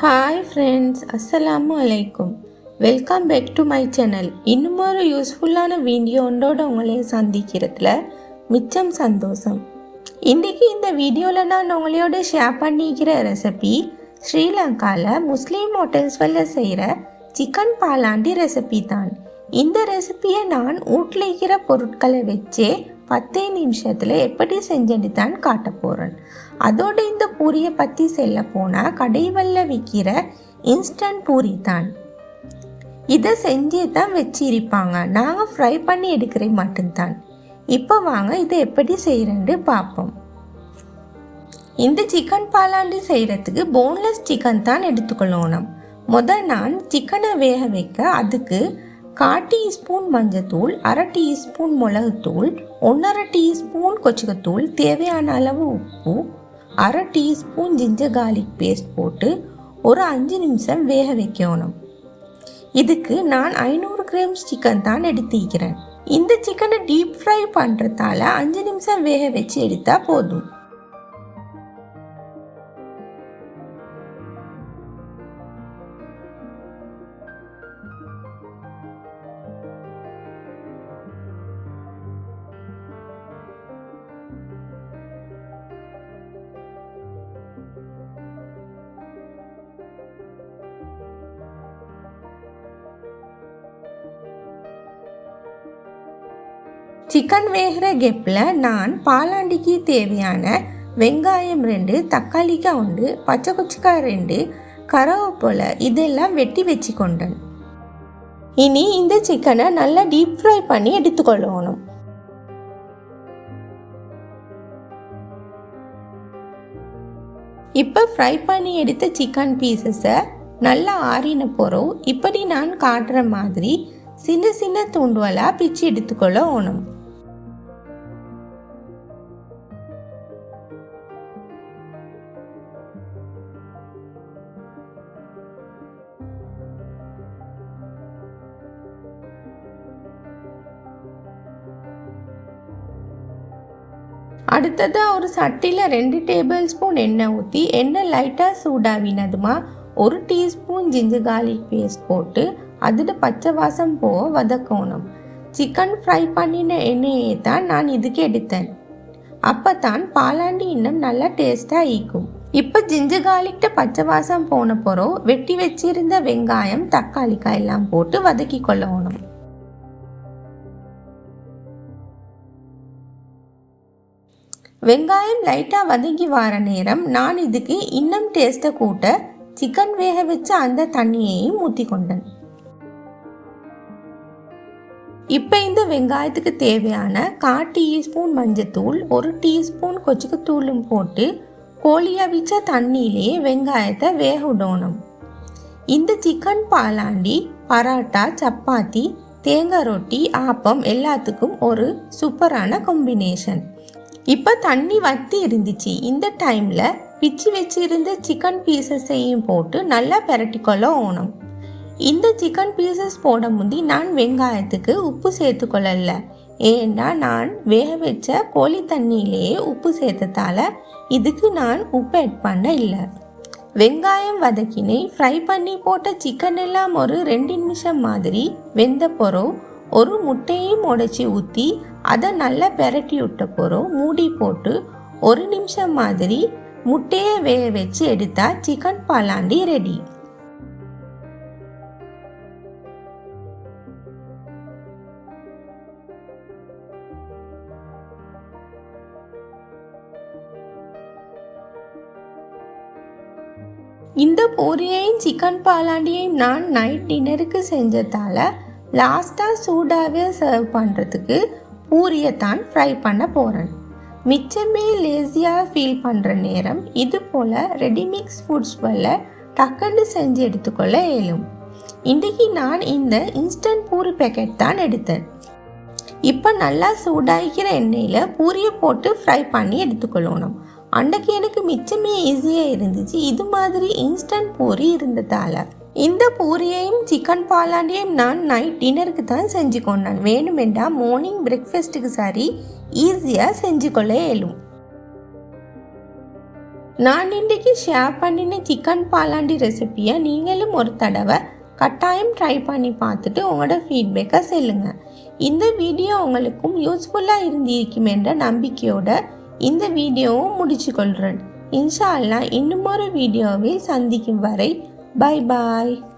Hi friends அஸ்ஸலாமு அலைக்கும் welcome back to my channel இன்னும் ஒரு யூஸ்ஃபுல்லான ஒன்றோட உங்களை சந்திக்கிறதுல மிச்சம் சந்தோஷம். இன்றைக்கி இந்த வீடியோவில் நான் உங்களோட ஷேர் பண்ணிக்கிற ரெசிபி ஸ்ரீலங்காவில் முஸ்லீம் ஹோட்டல்ஸ்வல்ல செய்கிற சிக்கன் பாலாண்டி ரெசிபி தான். இந்த ரெசிபியை நான் வீட்டில் இருக்கிற பொருட்களை வச்சே பத்தே நிமிஷத்தில் எப்படி செஞ்சேன்னு தான் காட்ட போகிறேன் அதோட இந்த பூரியை பற்றி செல்ல போனால் கடைவல்ல விற்கிற இன்ஸ்டன்ட் பூரி தான். இதை செஞ்சே தான் வச்சிருப்பாங்க. நாங்கள் ஃப்ரை பண்ணி எடுக்கிற மட்டும்தான் இப்போ வாங்க இதை எப்படி செய்கிறேன்னு பார்ப்போம். இந்த சிக்கன் பாலாண்டி செய்கிறதுக்கு போன்லெஸ் சிக்கன் தான் எடுத்துக்கொள்ளணும். முதல் நான் சிக்கனை வேக வைக்க அதுக்கு கால் டீஸ்பூன் மஞ்சத்தூள் அரை டீஸ்பூன் மிளகுத்தூள் ஒன்றரை டீஸ்பூன் கொச்சிக்கத்தூள் தேவையான அளவு உப்பு அரை டீஸ்பூன் ஜிஞ்சர் கார்லிக் பேஸ்ட் போட்டு ஒரு அஞ்சு நிமிஷம் வேக வைக்கணும். இதுக்கு நான் ஐநூறு கிராம்ஸ் சிக்கன் தான் எடுத்துக்கிறேன் இந்த சிக்கனை டீப் ஃப்ரை பண்ணுறதால அஞ்சு நிமிஷம் வேக வச்சு எடுத்தால் போதும். சிக்கன் வேகிற கெப்பில் நான் பாலாண்டிக்கு தேவையான வெங்காயம் ரெண்டு தக்காளிக்காய் ஒன்று பச்சை குச்சிக்காய் ரெண்டு கருவேப்பிலை இதெல்லாம் வெட்டி வச்சு கொண்டேன் இனி இந்த சிக்கனை நல்லா டீப் ஃப்ரை பண்ணி எடுத்துக்கொள்ளணும். இப்போ ஃப்ரை பண்ணி எடுத்த சிக்கன் பீசஸை நல்லா ஆறின போகிறோம் இப்படி நான் காட்டுற மாதிரி சின்ன சின்ன துண்டுவலாக பிச்சு எடுத்துக்கொள்ள ஓணும் அடுத்ததாக ஒரு சட்டியில் ரெண்டு டேபிள் ஸ்பூன் எண்ணெய் ஊற்றி எண்ணெய் லைட்டாக சூடாவினதுமா ஒரு டீஸ்பூன் ஜிஞ்சர் கார்லிக் பேஸ்ட் போட்டு அதில் பச்சை வாசம் போக வதக்கணும். சிக்கன் ஃப்ரை பண்ணின எண்ணெயை தான் நான் இதுக்கு எடுத்தேன். அப்போ தான் பாலாண்டி இன்னும் நல்லா டேஸ்ட்டாக ஈக்கும் இப்போ ஜிஞ்சர் கார்லிக்கிட்ட பச்சை வாசம் போன போகிறோம் வெட்டி வச்சிருந்த வெங்காயம் தக்காளிக்காய் எல்லாம் போட்டு வதக்கி கொள்ளணும். வெங்காயம் லைட்டாக வதங்கி வர நேரம் நான் இதுக்கு இன்னும் டேஸ்ட்டை கூட்ட சிக்கன் வேக வச்ச அந்த தண்ணியையும் ஊற்றி கொண்டேன் இப்போ இந்த வெங்காயத்துக்கு தேவையான கா டீஸ்பூன் மஞ்சத்தூள் ஒரு டீஸ்பூன் கொச்சுக்குத்தூளும் போட்டு கோழியாக வச்ச தண்ணியிலே வெங்காயத்தை வேக விடணும். இந்த சிக்கன் பாலாண்டி பரோட்டா சப்பாத்தி தேங்காய் ரொட்டி ஆப்பம் எல்லாத்துக்கும் ஒரு சூப்பரான காம்பினேஷன் இப்போ தண்ணி வற்றி இருந்துச்சு. இந்த டைமில் பிச்சு வச்சிருந்த சிக்கன் பீசஸையும் போட்டு நல்லா பெரட்டிக்கொள்ள ஓணும். இந்த சிக்கன் பீசஸ் போட முந்தி நான் வெங்காயத்துக்கு உப்பு சேர்த்துக்கொள்ளல ஏன்னா நான் வேக வச்ச கோழி தண்ணியிலேயே உப்பு சேர்த்ததால இதுக்கு நான் உப்பு ஆட் பண்ண இல்லை. வெங்காயம் வதக்கினை ஃப்ரை பண்ணி போட்ட சிக்கன் எல்லாம் ஒரு ரெண்டு நிமிஷம் மாதிரி வெந்த பொறவு ஒரு முட்டையும் உடைச்சி ஊற்றி அதை நல்லா பெரட்டி விட்ட போகிறோம் மூடி போட்டு ஒரு நிமிஷம் மாதிரி முட்டையை வேக வச்சு எடுத்தா சிக்கன் பாலாண்டி ரெடி இந்த பூரியையும் சிக்கன் பாலாண்டியையும் நான் நைட் டின்னருக்கு செஞ்சதால லாஸ்ட்டாக சூடாகவே சர்வ் பண்ணுறதுக்கு பூரியை தான் ஃப்ரை பண்ண போகிறேன் மிச்சமே லேசியாக ஃபீல் பண்ணுற நேரம் இது போல் ரெடிமிக்ஸ் ஃபுட்ஸ் போல் டக்குன்னு செஞ்சு எடுத்துக்கொள்ள இயலும். இன்றைக்கி நான் இந்த இன்ஸ்டன்ட் பூரி பேக்கெட் தான் எடுத்தேன். இப்போ நல்லா சூடாகிக்கிற எண்ணெயில் பூரியை போட்டு ஃப்ரை பண்ணி எடுத்துக்கொள்ளணும். அன்றைக்கு எனக்கு மிச்சமே ஈஸியாக இருந்துச்சு. இது மாதிரி இன்ஸ்டன்ட் பூரி இருந்ததால். இந்த பூரியையும் சிக்கன் பாலாண்டையும் நான் நைட் டின்னருக்கு தான் செஞ்சு கொண்டான். வேணுமெண்டா மார்னிங் பிரேக்ஃபாஸ்ட்டுக்கு சரி ஈஸியாக செஞ்சு கொள்ள இயலும். நான் இன்றைக்கு ஷேர் பண்ணின சிக்கன் பாலாண்டி ரெசிப்பியை நீங்களும் ஒரு தடவை கட்டாயம் ட்ரை பண்ணி பார்த்துட்டு உங்களோட ஃபீட்பேக்கை சொல்லுங்கள் இந்த வீடியோ உங்களுக்கும் யூஸ்ஃபுல்லாக இருந்திருக்கும் என்ற நம்பிக்கையோட இந்த வீடியோவும் முடிச்சு கொள்கிறேன் இன்ஷா அல்லா இன்னும் ஒரு வீடியோவில் சந்திக்கும் வரை Bye-bye.